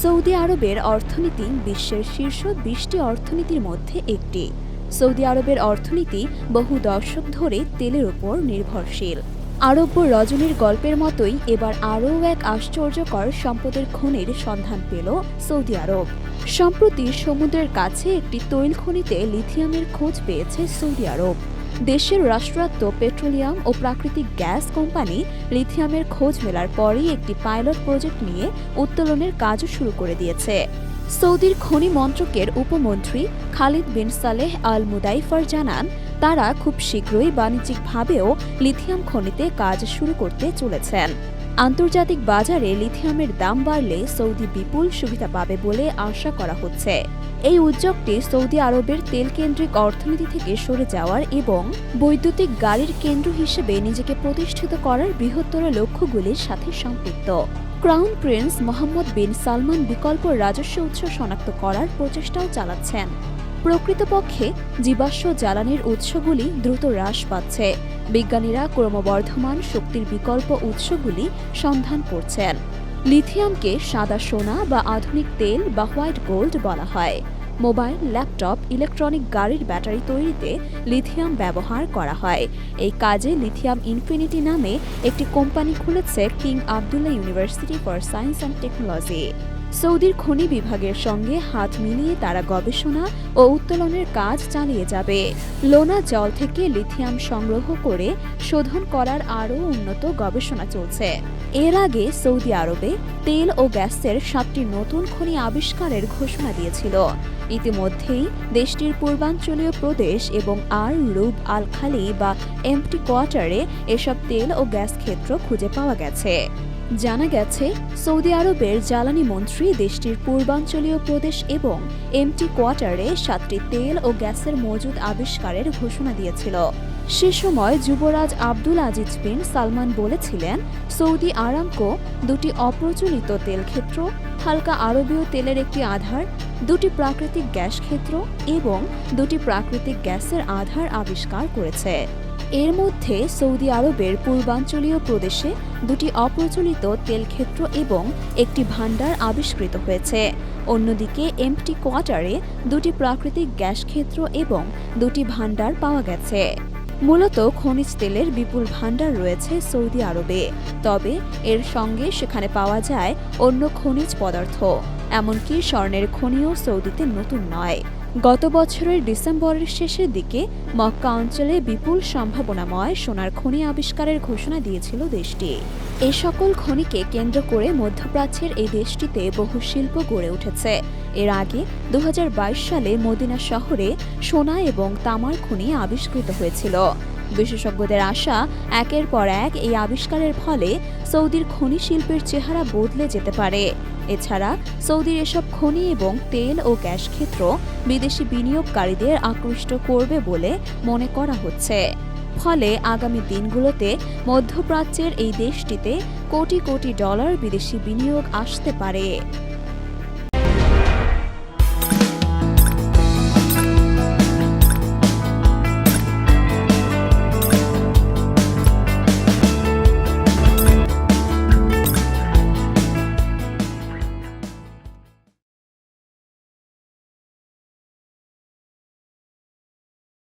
Saudi আরবের অর্থনীতি বিশ্বের শীর্ষ বিশটি অর্থনীতির মধ্যে একটি। সৌদি আরবের অর্থনীতি বহু দশক ধরে তেলের উপর নির্ভরশীল। আরব্য রজনীর গল্পের মতোই এবার আরও এক আশ্চর্যকর সম্পদের খনির সন্ধান পেল সৌদি আরব। সম্প্রতি সমুদ্রের কাছে একটি তৈল খনিতে লিথিয়ামের খোঁজ পেয়েছে সৌদি আরব। দেশের রাষ্ট্রায়ত্ত পেট্রোলিয়াম ও প্রাকৃতিক গ্যাস কোম্পানি লিথিয়ামের খোঁজ মেলার পরই একটি পাইলট প্রজেক্ট নিয়ে উত্তোলনের কাজও শুরু করে দিয়েছে। সৌদির খনি মন্ত্রকের উপমন্ত্রী খালিদ বিন সালেহ আল মুদাইফার জানান, তারা খুব শীঘ্রই বাণিজ্যিকভাবেও লিথিয়াম খনিতে কাজ শুরু করতে চলেছেন। আন্তর্জাতিক বাজারে লিথিয়ামের দাম বাড়লে সৌদি বিপুল সুবিধা পাবে বলে আশা করা হচ্ছে। এই উদ্যোগটি সৌদি আরবের তেলকেন্দ্রিক অর্থনীতি থেকে সরে যাওয়ার এবং বৈদ্যুতিক গাড়ির কেন্দ্র হিসেবে নিজেকে প্রতিষ্ঠিত করার বৃহত্তর লক্ষ্যগুলির সাথে সম্পৃক্ত। Crown prince Mohammed bin Salman বিকল্প রাজস্ব উৎস শনাক্ত করার প্রচেষ্টাও চালাচ্ছেন। প্রকৃতপক্ষে জীবাশ্ম জ্বালানির উৎসগুলি দ্রুত হ্রাস পাচ্ছে। বিজ্ঞানীরা ক্রমবর্ধমান শক্তির বিকল্প উৎসগুলি সন্ধান করছেন। লিথিয়ামকে সাদা সোনা বা আধুনিক তেল বা হোয়াইট গোল্ড বলা হয়। মোবাইল, ল্যাপটপ, ইলেকট্রনিক গাড়ির ব্যাটারি তৈরিতে লিথিয়াম ব্যবহার করা হয়। এই কাজে লিথিয়াম ইনফিনিটি নামে একটি কোম্পানি খুলেছে king Abdullah university for science and technology. সৌদির খনি বিভাগের সঙ্গে হাত মিলিয়ে তারা গবেষণা ও উত্তোলনের কাজ চালিয়ে যাবে। লোনা জল থেকে লিথিয়াম সংগ্রহ করে শোধন করার আরও উন্নত গবেষণা চলছে। এর আগে সৌদি আরবে তেল ও গ্যাসের সাতটি নতুন খনি আবিষ্কারের ঘোষণা দিয়েছিল। ইতিমধ্যেই দেশটির পূর্বাঞ্চলীয় প্রদেশ এবং আর রুব আল খালি বা এমটি কোয়ার্টারে এসব তেল ও গ্যাস ক্ষেত্র খুঁজে পাওয়া গেছে। জানা গেছে, সৌদি আরবের জ্বালানি মন্ত্রী দেশটির পূর্বাঞ্চলীয় প্রদেশ এবং এমটি কোয়ার্টারে সাতটি তেল ও গ্যাসের মজুদ আবিষ্কারের ঘোষণা দিয়েছিল। সে সময় যুবরাজ আব্দুল আজিজ বিন সালমান বলেছিলেন, সৌদি আরামকো দুটি অপ্রচলিত তেল ক্ষেত্র, হালকা আরবীয় তেলের একটি আধার, দুটি প্রাকৃতিক গ্যাস ক্ষেত্র এবং দুটি প্রাকৃতিক গ্যাসের আধার আবিষ্কার করেছে। এর মধ্যে সৌদি আরবের পূর্বাঞ্চলীয় প্রদেশে দুটি অপ্রচলিত তেলক্ষেত্র এবং একটি ভাণ্ডার আবিষ্কৃত হয়েছে। অন্যদিকে এমটি কোয়ার্টারে দুটি প্রাকৃতিক গ্যাস ক্ষেত্র এবং দুটি ভাণ্ডার পাওয়া গেছে। মূলত খনিজ তেলের বিপুল ভাণ্ডার রয়েছে সৌদি আরবে, তবে এর সঙ্গে সেখানে পাওয়া যায় অন্য খনিজ পদার্থ, এমনকি স্বর্ণের খনিও সৌদিতে নতুন নয়। গত বছরের ডিসেম্বরের শেষের দিকে মক্কা অঞ্চলে বিপুল সম্ভাবনাময় সোনার খনি আবিষ্কারের ঘোষণা দিয়েছিল দেশটি। এ সকল খনিকে কেন্দ্র করে মধ্যপ্রাচ্যের এই দেশটিতে বহু শিল্প গড়ে উঠেছে। এর আগে দু হাজার বাইশ সালে মদিনা শহরে সোনা এবং তামার খনি আবিষ্কৃত হয়েছিল। বিশেষজ্ঞদের আশা একের পর এক এই আবিষ্কারের ফলে সৌদির খনি শিল্পের চেহারা বদলে যেতে পারে। এছাড়া সৌদির এসব খনি এবং তেল ও গ্যাস ক্ষেত্র বিদেশি বিনিয়োগকারীদের আকৃষ্ট করবে বলে মনে করা হচ্ছে। ফলে আগামী দিনগুলোতে মধ্যপ্রাচ্যের এই দেশটিতে কোটি কোটি ডলার বিদেশি বিনিয়োগ আসতে পারে।